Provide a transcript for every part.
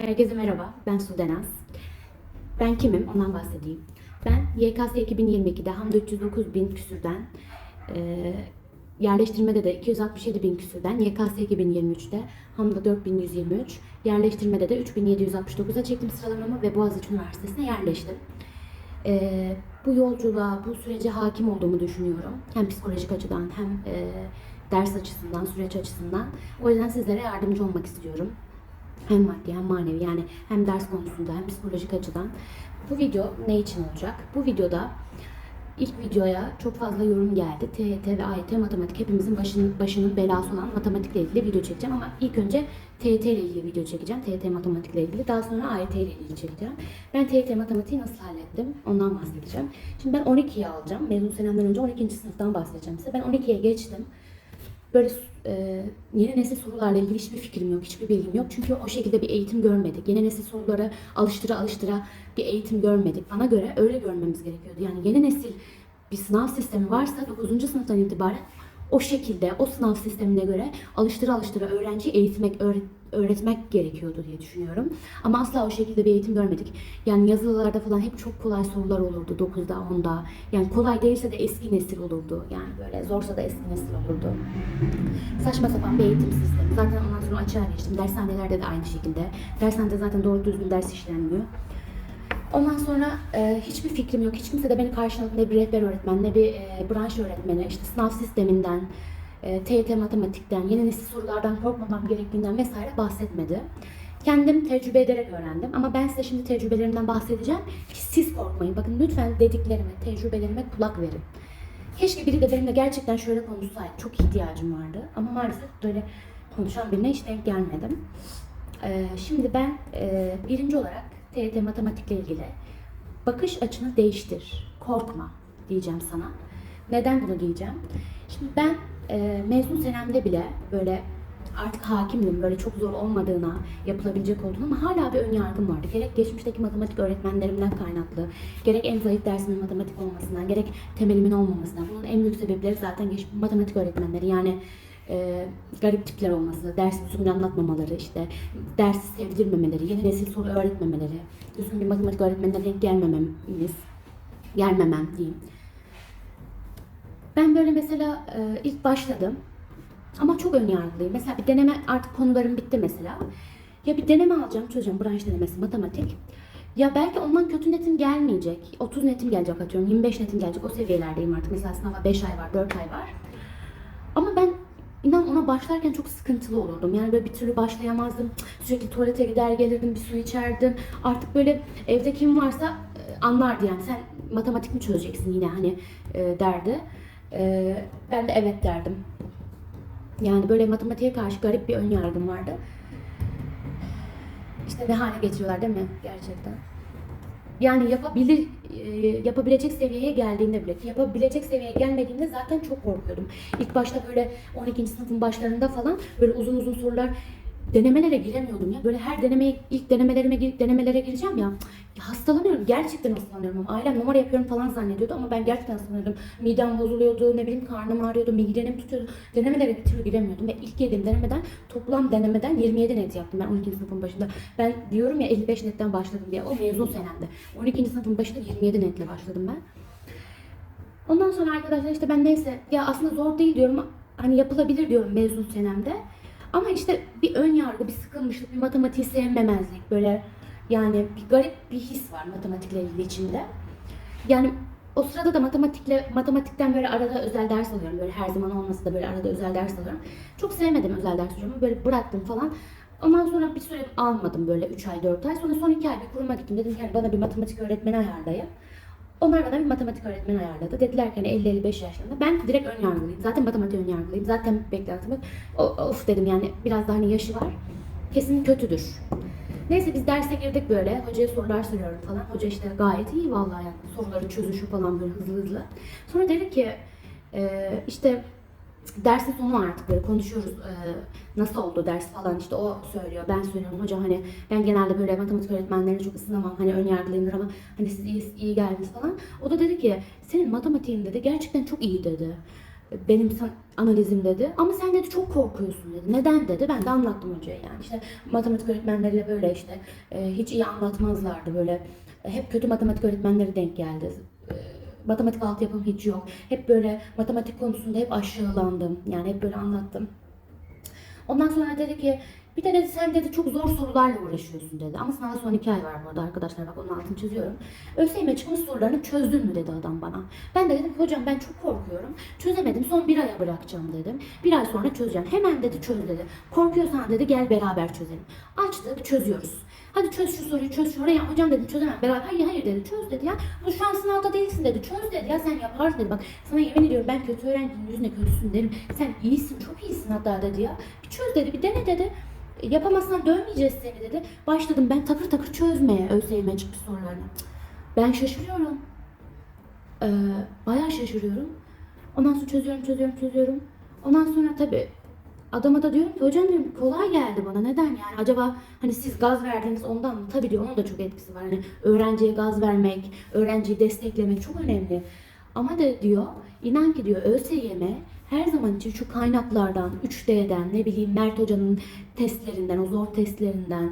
Herkese merhaba, ben Sudenaz. Ben kimim? Ondan bahsedeyim. Ben YKS 2022'de Hamda 309 bin küsürden, e, yerleştirmede de 267 bin küsürden, YKS 2023'te Hamda 4123, yerleştirmede de 3769'a çektim sıralamamı ve Boğaziçi Üniversitesi'ne yerleştim. E, bu yolculuğa, bu sürece hakim olduğumu düşünüyorum. Hem psikolojik açıdan hem e, ders açısından, süreç açısından. O yüzden sizlere yardımcı olmak istiyorum. Hem maddi hem manevi yani hem ders konusunda hem psikolojik açıdan. Bu video ne için olacak? Bu videoda ilk videoya çok fazla yorum geldi. TYT ve AYT matematik hepimizin başının, başının belası olan matematikle ilgili video çekeceğim ama ilk önce TYT ile ilgili video çekeceğim. TYT matematikle ilgili. Daha sonra AYT ile ilgili çekeceğim. Ben TYT matematiği nasıl hallettim? Ondan bahsedeceğim. Şimdi ben 12'ye alacağım. Mezun senemden önce 12. sınıftan bahsedeceğim size. Ben 12'ye geçtim böyle e, yeni nesil sorularla ilgili hiçbir fikrim yok, hiçbir bilgim yok. Çünkü o şekilde bir eğitim görmedik. Yeni nesil sorulara alıştıra alıştıra bir eğitim görmedik. Bana göre öyle görmemiz gerekiyordu. Yani yeni nesil bir sınav sistemi varsa 9. sınıftan itibaren o şekilde, o sınav sistemine göre alıştıra alıştıra öğrenciyi eğitmek, öğret- öğretmek gerekiyordu diye düşünüyorum. Ama asla o şekilde bir eğitim görmedik. Yani yazılılarda falan hep çok kolay sorular olurdu 9'da, 10'da. Yani kolay değilse de eski nesil olurdu. Yani böyle zorsa da eski nesil olurdu. Saçma sapan bir eğitim sistemi. Zaten ondan sonra açığa geçtim. Dershanelerde de aynı şekilde. Dershanede zaten doğru düzgün ders işlenmiyor. Ondan sonra e, hiçbir fikrim yok. Hiç kimse de beni karşıladı ne bir rehber öğretmen ne bir e, branş öğretmeni, işte sınav sisteminden, e, TYT matematikten, yeni nesil sorulardan korkmamam gerektiğinden vesaire bahsetmedi. Kendim tecrübe ederek öğrendim ama ben size şimdi tecrübelerimden bahsedeceğim ki siz korkmayın. Bakın lütfen dediklerime, tecrübelerime kulak verin. Keşke biri de benimle gerçekten şöyle konuşsaydı. Çok ihtiyacım vardı ama maalesef böyle konuşan birine hiç denk gelmedim. Ee, şimdi ben e, birinci olarak TYT matematikle ilgili bakış açını değiştir, korkma diyeceğim sana. Neden bunu diyeceğim? Şimdi ben e, mezun senemde bile böyle artık hakimdim, böyle çok zor olmadığına, yapılabilecek olduğuna ama hala bir ön yargım vardı. Gerek geçmişteki matematik öğretmenlerimden kaynaklı, gerek en zayıf dersimin matematik olmasından, gerek temelimin olmamasından. Bunun en büyük sebepleri zaten geç, matematik öğretmenleri. Yani e, garip tipler olması, ders düzgün anlatmamaları, işte dersi sevdirmemeleri, yeni nesil soru öğretmemeleri, düzgün bir matematik öğretmenine denk gelmememiz, gelmemem diyeyim. Ben böyle mesela e, ilk başladım ama çok ön yargılıyım. Mesela bir deneme artık konularım bitti mesela. Ya bir deneme alacağım çocuğum branş denemesi matematik. Ya belki ondan kötü netim gelmeyecek. 30 netim gelecek atıyorum. 25 netim gelecek. O seviyelerdeyim artık. Mesela sınava 5 ay var, 4 ay var. İnan ona başlarken çok sıkıntılı olurdum. Yani böyle bir türlü başlayamazdım. Sürekli tuvalete gider gelirdim, bir su içerdim. Artık böyle evde kim varsa e, anlardı yani. Sen matematik mi çözeceksin yine hani e, derdi. E, ben de evet derdim. Yani böyle matematiğe karşı garip bir ön yargım vardı. İşte ne hale getiriyorlar değil mi gerçekten? Yani yapabilir, e, yapabilecek seviyeye geldiğinde bile, yapabilecek seviyeye gelmediğinde zaten çok korkuyordum. İlk başta böyle 12. sınıfın başlarında falan böyle uzun uzun sorular denemelere giremiyordum ya. Böyle her denemeye, ilk denemelerime girip denemelere gireceğim ya. hastalanıyorum. Gerçekten hastalanıyorum. Ailem numara yapıyorum falan zannediyordu ama ben gerçekten hastalanıyordum. Midem bozuluyordu, ne bileyim karnım ağrıyordu, migrenim tutuyordu. Denemelere bir türlü giremiyordum ve ilk girdiğim denemeden toplam denemeden 27 net yaptım ben 12. sınıfın başında. Ben diyorum ya 55 netten başladım diye. O mezun senemde. 12. sınıfın başında 27 netle başladım ben. Ondan sonra arkadaşlar işte ben neyse ya aslında zor değil diyorum. Hani yapılabilir diyorum mezun senemde. Ama işte bir ön yargı, bir sıkılmışlık, bir matematiği sevmemezlik böyle yani bir garip bir his var matematikle ilgili içinde. Yani o sırada da matematikle matematikten böyle arada özel ders alıyorum. Böyle her zaman olmasa da böyle arada özel ders alıyorum. Çok sevmedim özel ders hocamı. Böyle bıraktım falan. Ondan sonra bir süre almadım böyle 3 ay 4 ay. Sonra son 2 ay bir kuruma gittim. Dedim ki yani bana bir matematik öğretmeni ayarlayın. Onlar bana bir matematik öğretmeni ayarladı. Dediler ki hani 50-55 yaşlarında. Ben direkt ön yargılıyım. Zaten matematik ön yargılıyım. Zaten beklentim yok. O- Of dedim yani biraz daha hani yaşı var. Kesin kötüdür. Neyse biz derse girdik böyle. Hocaya sorular soruyorum falan. Hoca işte gayet iyi vallahi yani soruları çözüşü falan böyle hızlı hızlı. Sonra dedi ki işte dersin sonu artık böyle konuşuyoruz e, nasıl oldu ders falan işte o söylüyor ben söylüyorum hocam hani ben genelde böyle matematik öğretmenlerine çok ısınamam hani ön yargılıyımdır ama hani siz iyi, iyi geldiniz falan. O da dedi ki senin matematiğin dedi gerçekten çok iyi dedi. benim analizim dedi. Ama sen dedi çok korkuyorsun dedi. Neden dedi. Ben de anlattım hocaya yani. İşte matematik öğretmenleriyle böyle işte e, hiç iyi anlatmazlardı böyle. Hep kötü matematik öğretmenleri denk geldi. E, matematik altyapım hiç yok. Hep böyle matematik konusunda hep aşağılandım. Yani hep böyle anlattım. Ondan sonra dedi ki bir de dedi sen dedi çok zor sorularla uğraşıyorsun dedi. Ama sınava son iki ay var bu arada arkadaşlar bak onun altını çiziyorum. ÖSYM çıkmış sorularını çözdün mü dedi adam bana. Ben de dedim hocam ben çok korkuyorum. Çözemedim son bir aya bırakacağım dedim. Bir ay sonra çözeceğim. Hemen dedi çöz dedi. Korkuyorsan dedi gel beraber çözelim. Açtık çözüyoruz. Hadi çöz şu soruyu çöz şu Ya hocam dedim çözemem. Beraber hayır hayır dedi çöz dedi ya. Bu şu an sınavda değilsin dedi. Çöz dedi ya sen yaparsın dedi. Bak sana yemin ediyorum ben kötü öğrencinin yüzüne kötüsün derim. Sen iyisin çok iyisin hatta dedi ya. Bir çöz dedi bir dene dedi. "E, Yapamazsan dövmeyeceğiz seni dedi. Başladım ben takır takır çözmeye ÖSYM çıkmış sorularını. Ben şaşırıyorum. Ee, bayağı şaşırıyorum. Ondan sonra çözüyorum, çözüyorum, çözüyorum. Ondan sonra tabii adama da diyorum ki hocam diyorum kolay geldi bana. Neden yani? Acaba hani siz gaz verdiniz ondan mı? Tabii diyor onun da çok etkisi var. Hani öğrenciye gaz vermek, öğrenciyi desteklemek çok önemli. Ama de diyor inan ki diyor ÖSYM her zaman için şu kaynaklardan, 3D'den, ne bileyim Mert Hoca'nın testlerinden, o zor testlerinden,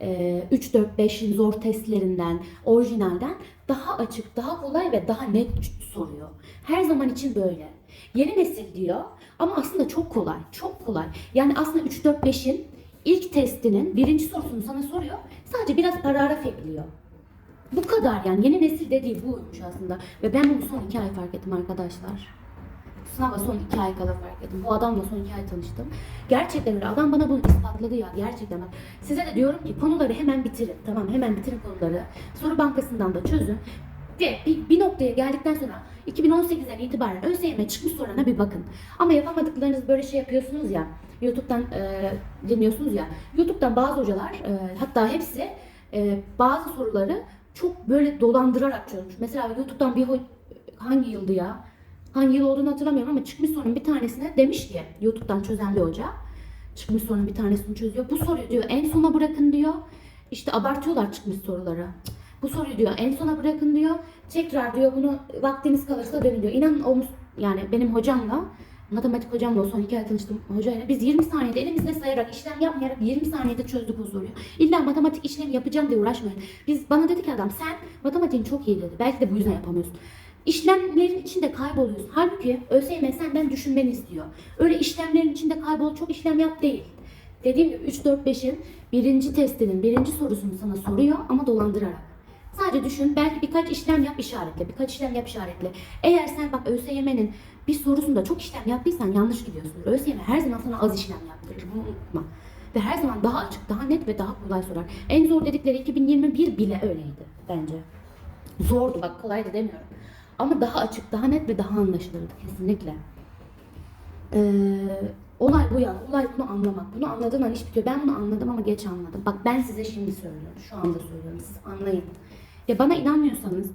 e, 3, 4, 5'in zor testlerinden, orijinalden daha açık, daha kolay ve daha net soruyor. Her zaman için böyle. Yeni nesil diyor ama aslında çok kolay, çok kolay. Yani aslında 3, 4, 5'in ilk testinin birinci sorusunu sana soruyor. Sadece biraz paragraf ekliyor. Bu kadar yani yeni nesil dediği buymuş aslında. Ve ben bunu son iki ay fark ettim arkadaşlar. Sınava son iki ay kala fark ettim. Bu adamla son iki ay tanıştım. Gerçekten öyle. Adam bana bunu ispatladı ya. Gerçekten. Size de diyorum ki konuları hemen bitirin. Tamam hemen bitirin konuları. Soru bankasından da çözün. Ve bir, bir noktaya geldikten sonra 2018'den itibaren ÖSYM çıkmış sorularına bir bakın. Ama yapamadıklarınız böyle şey yapıyorsunuz ya. YouTube'dan e, dinliyorsunuz ya. YouTube'dan bazı hocalar e, hatta hepsi e, bazı soruları çok böyle dolandırarak çözmüş. Mesela YouTube'dan bir hangi yıldı ya? Hangi yıl olduğunu hatırlamıyorum ama çıkmış sorunun bir tanesine demiş ki YouTube'dan çözen bir hoca. Çıkmış sorunun bir tanesini çözüyor. Bu soruyu diyor en sona bırakın diyor. İşte abartıyorlar çıkmış soruları. Bu soruyu diyor en sona bırakın diyor. Tekrar diyor bunu vaktiniz kalırsa dönün diyor. İnanın o yani benim hocamla matematik hocamla o son iki tanıştım hocayla. Biz 20 saniyede elimizle sayarak işlem yapmayarak 20 saniyede çözdük o soruyu. İlla matematik işlemi yapacağım diye uğraşmayın. Biz bana dedi ki adam sen matematiğin çok iyi dedi. Belki de bu yüzden yapamıyorsun. İşlemlerin içinde kayboluyorsun. Halbuki ÖSYM senden düşünmeni istiyor. Öyle işlemlerin içinde kaybol çok işlem yap değil. Dediğim gibi 3, 4, 5'in birinci testinin birinci sorusunu sana soruyor ama dolandırarak. Sadece düşün belki birkaç işlem yap işaretle. Birkaç işlem yap işaretle. Eğer sen bak ÖSYM'nin bir sorusunda çok işlem yaptıysan yanlış gidiyorsun. ÖSYM her zaman sana az işlem yaptırır. Bunu unutma. Ve her zaman daha açık, daha net ve daha kolay sorar. En zor dedikleri 2021 bile öyleydi bence. Zordu bak kolaydı demiyorum. Ama daha açık, daha net ve daha anlaşılırdı kesinlikle. Ee, olay bu ya. Olay bunu anlamak. Bunu anladığın an iş bitiyor. Ben bunu anladım ama geç anladım. Bak ben size şimdi söylüyorum. Şu anda söylüyorum. Siz anlayın. Ya bana inanmıyorsanız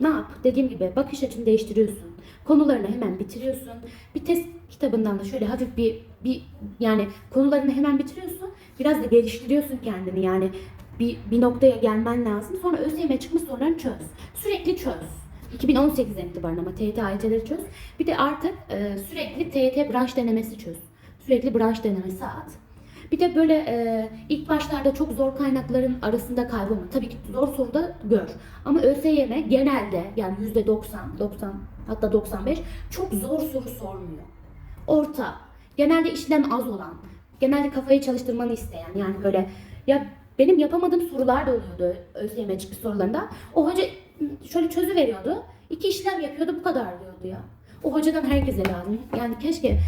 ne yap? Dediğim gibi bakış açını değiştiriyorsun. Konularını hemen bitiriyorsun. Bir test kitabından da şöyle hafif bir bir yani konularını hemen bitiriyorsun. Biraz da geliştiriyorsun kendini yani bir, bir noktaya gelmen lazım. Sonra ÖSYM çıkmış sorularını çöz. Sürekli çöz. 2018'den itibaren ama TYT AYT'leri çöz. Bir de artık e, sürekli TYT branş denemesi çöz. Sürekli branş denemesi at. Bir de böyle e, ilk başlarda çok zor kaynakların arasında kaybolma. Tabii ki zor soruda gör. Ama ÖSYM genelde yani %90, 90 hatta 95 çok zor soru sormuyor. Orta, genelde işlem az olan, genelde kafayı çalıştırmanı isteyen yani böyle ya benim yapamadığım sorular da oluyordu ÖSYM çıkmış sorularında. O hoca şöyle çözü veriyordu. iki işlem yapıyordu bu kadar diyordu ya. O hocadan herkese lazım. Yani keşke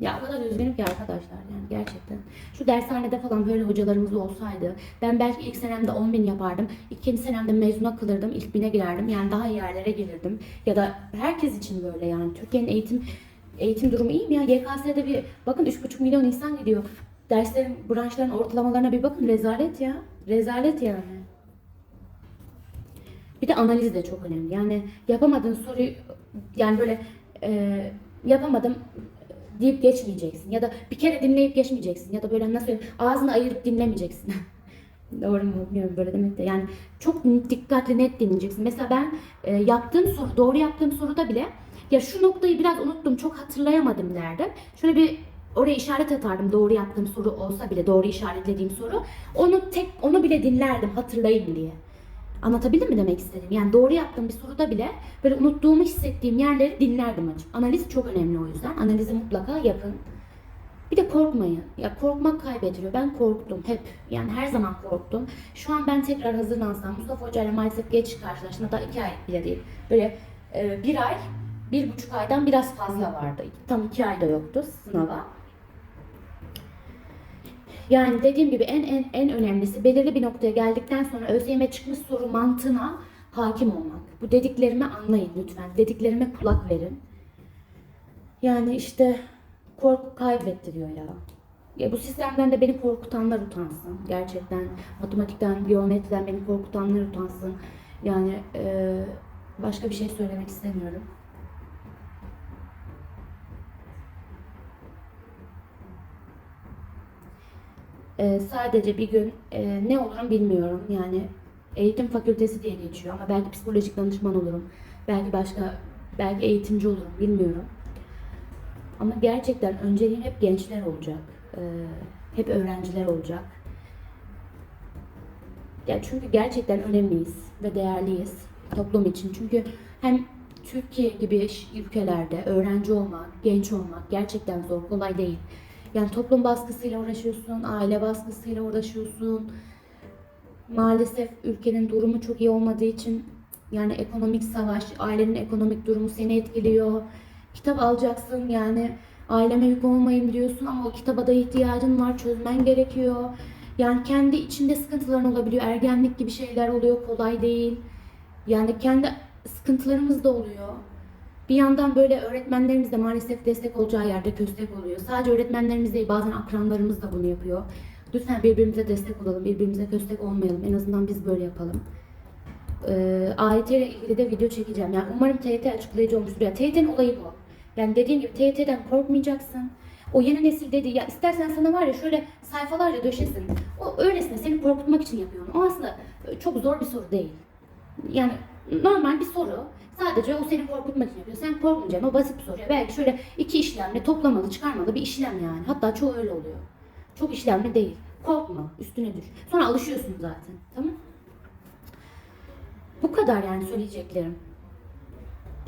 ya o kadar üzgünüm ki arkadaşlar yani gerçekten. Şu dershanede falan böyle hocalarımız olsaydı ben belki ilk senemde 10 bin yapardım. ikinci senemde mezuna kalırdım. ilk bine girerdim. Yani daha iyi yerlere gelirdim. Ya da herkes için böyle yani. Türkiye'nin eğitim eğitim durumu iyi mi ya? YKS'de bir bakın 3,5 milyon insan gidiyor. Derslerin, branşların ortalamalarına bir bakın. Rezalet ya. Rezalet yani. Bir de analiz de çok önemli. Yani yapamadığın soruyu yani böyle e, yapamadım deyip geçmeyeceksin. Ya da bir kere dinleyip geçmeyeceksin. Ya da böyle nasıl söyleyeyim, ağzını ayırıp dinlemeyeceksin. Doğru mu bilmiyorum böyle demek de. Yani çok dikkatli net dinleyeceksin. Mesela ben e, yaptığım soru, doğru yaptığım soruda bile Ya şu noktayı biraz unuttum, çok hatırlayamadım derdim. Şöyle bir oraya işaret atardım doğru yaptığım soru olsa bile, doğru işaretlediğim soru. Onu tek, onu bile dinlerdim hatırlayayım diye. Anlatabildim mi demek istedim? Yani doğru yaptığım bir soruda bile böyle unuttuğumu hissettiğim yerleri dinlerdim açık. Analiz çok önemli o yüzden. Analizi mutlaka yapın. Bir de korkmayın. Ya korkmak kaybettiriyor. Ben korktum hep. Yani her zaman korktum. Şu an ben tekrar hazırlansam Mustafa Hoca ile maalesef geç karşılaştım. Hatta iki ay bile değil. Böyle e, bir ay, bir buçuk aydan biraz fazla vardı. Tam iki ayda yoktu sınava. Yani dediğim gibi en en en önemlisi belirli bir noktaya geldikten sonra ÖSYM çıkmış soru mantığına hakim olmak. Bu dediklerimi anlayın lütfen. Dediklerime kulak verin. Yani işte korku kaybettiriyor ya. Ya bu sistemden de beni korkutanlar utansın. Gerçekten matematikten, geometriden beni korkutanlar utansın. Yani eee, başka bir şey söylemek istemiyorum. Sadece bir gün eee, ne olurum bilmiyorum. Yani eğitim fakültesi diye geçiyor ama belki psikolojik danışman olurum. Belki başka, belki eğitimci olurum bilmiyorum. Ama gerçekten önceliğim hep gençler olacak. Ee, hep öğrenciler olacak. Ya çünkü gerçekten önemliyiz ve değerliyiz toplum için. Çünkü hem Türkiye gibi ülkelerde öğrenci olmak, genç olmak gerçekten zor, kolay değil. Yani toplum baskısıyla uğraşıyorsun, aile baskısıyla uğraşıyorsun. Maalesef ülkenin durumu çok iyi olmadığı için yani ekonomik savaş, ailenin ekonomik durumu seni etkiliyor. Kitap alacaksın yani aileme yük olmayayım diyorsun ama o kitaba da ihtiyacın var, çözmen gerekiyor. Yani kendi içinde sıkıntıların olabiliyor, ergenlik gibi şeyler oluyor, kolay değil. Yani kendi sıkıntılarımız da oluyor. Bir yandan böyle öğretmenlerimiz de maalesef destek olacağı yerde köstek oluyor. Sadece öğretmenlerimiz değil bazen akranlarımız da bunu yapıyor. Lütfen birbirimize destek olalım, birbirimize köstek olmayalım. En azından biz böyle yapalım. Ee, AYT ile ilgili de video çekeceğim. Yani umarım TYT açıklayıcı olmuştur. Ya TYT'nin olayı bu. Yani dediğim gibi TYT'den korkmayacaksın. O yeni nesil dedi ya istersen sana var ya şöyle sayfalarca döşesin. O öylesine seni korkutmak için yapıyor. O aslında çok zor bir soru değil. Yani normal bir soru. Sadece o seni korkutmak için yapıyor. Sen korkmayacaksın. O basit bir soru. Belki şöyle iki işlemle toplamalı çıkarmalı bir işlem yani. Hatta çoğu öyle oluyor. Çok işlemli değil. Korkma. Üstüne düş. Sonra alışıyorsun zaten. Tamam Bu kadar yani söyleyeceklerim.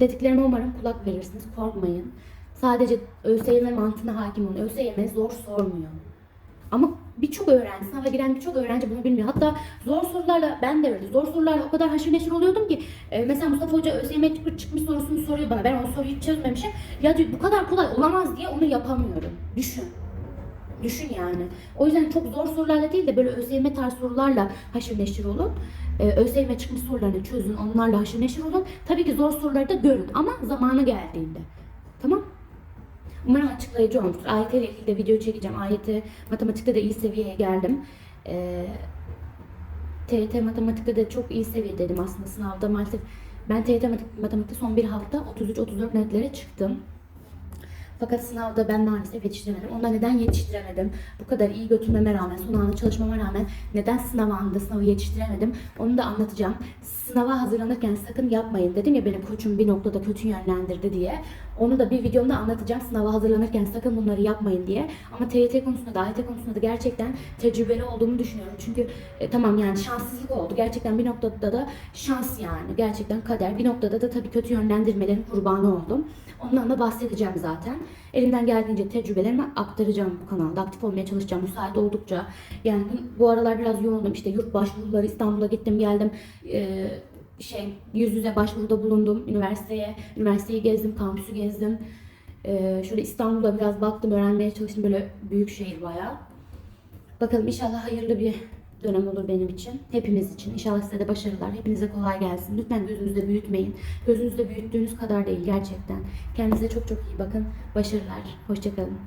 Dediklerime umarım kulak verirsiniz. Korkmayın. Sadece ÖSYM mantığına hakim olun. ÖSYM zor sormuyor. Ama birçok öğrenci, sınava giren birçok öğrenci bunu bilmiyor. Hatta zor sorularla, ben de öyle, zor sorularla o kadar haşır neşir oluyordum ki e, mesela Mustafa Hoca ÖSYM çıkmış, sorusunu soruyor bana. Ben o soruyu hiç çözmemişim. Ya diyor, bu kadar kolay olamaz diye onu yapamıyorum. Düşün. Düşün yani. O yüzden çok zor sorularla değil de böyle ÖSYM tarz sorularla haşır neşir olun. Ee, ÖSYM çıkmış sorularını çözün, onlarla haşır neşir olun. Tabii ki zor soruları da görün ama zamanı geldiğinde. Umarım açıklayıcı olmuştur. AYT ile ilgili de video çekeceğim. AYT matematikte de iyi seviyeye geldim. Ee, TYT matematikte de çok iyi seviyedeydim aslında sınavda maalesef. Ben TYT matematik- matematikte son bir hafta 33-34 netlere çıktım. Fakat sınavda ben maalesef yetiştiremedim. Onda neden yetiştiremedim? Bu kadar iyi götürmeme rağmen, son anda çalışmama rağmen neden sınav anında sınavı yetiştiremedim? Onu da anlatacağım. Sınava hazırlanırken sakın yapmayın. Dedim ya benim koçum bir noktada kötü yönlendirdi diye. Onu da bir videomda anlatacağım. Sınava hazırlanırken sakın bunları yapmayın diye. Ama TYT konusunda da konusunda da gerçekten tecrübeli olduğumu düşünüyorum. Çünkü e, tamam yani şanssızlık oldu. Gerçekten bir noktada da şans yani. Gerçekten kader. Bir noktada da tabii kötü yönlendirmelerin kurbanı oldum. Ondan da bahsedeceğim zaten. Elimden geldiğince tecrübelerimi aktaracağım bu kanalda. Aktif olmaya çalışacağım müsait oldukça. Yani bu- aralar biraz yoğundum. İşte yurt başvuruları İstanbul'a gittim geldim. Ee, şey yüz yüze başvuruda bulundum üniversiteye. Üniversiteyi gezdim, kampüsü gezdim. Ee, şöyle İstanbul'da biraz baktım, öğrenmeye çalıştım. Böyle büyük şehir bayağı. Bakalım inşallah hayırlı bir dönem olur benim için. Hepimiz için. İnşallah size de başarılar. Hepinize kolay gelsin. Lütfen gözünüzde büyütmeyin. Gözünüzde büyüttüğünüz kadar değil gerçekten. Kendinize çok çok iyi bakın. Başarılar. Hoşçakalın.